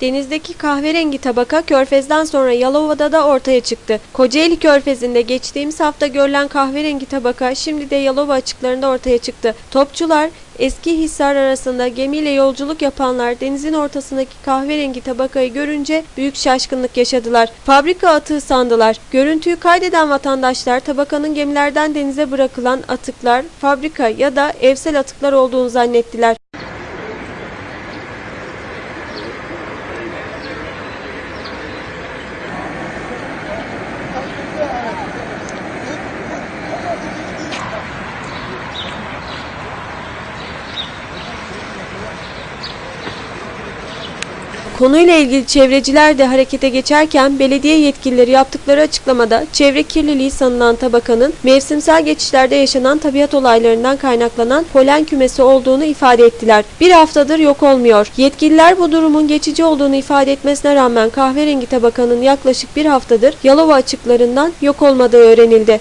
Denizdeki kahverengi tabaka körfezden sonra Yalova'da da ortaya çıktı. Kocaeli körfezinde geçtiğimiz hafta görülen kahverengi tabaka şimdi de Yalova açıklarında ortaya çıktı. Topçular eski Hisar arasında gemiyle yolculuk yapanlar denizin ortasındaki kahverengi tabakayı görünce büyük şaşkınlık yaşadılar. Fabrika atığı sandılar. Görüntüyü kaydeden vatandaşlar tabakanın gemilerden denize bırakılan atıklar, fabrika ya da evsel atıklar olduğunu zannettiler. Konuyla ilgili çevreciler de harekete geçerken belediye yetkilileri yaptıkları açıklamada çevre kirliliği sanılan tabakanın mevsimsel geçişlerde yaşanan tabiat olaylarından kaynaklanan polen kümesi olduğunu ifade ettiler. Bir haftadır yok olmuyor. Yetkililer bu durumun geçici olduğunu ifade etmesine rağmen kahverengi tabakanın yaklaşık bir haftadır Yalova açıklarından yok olmadığı öğrenildi.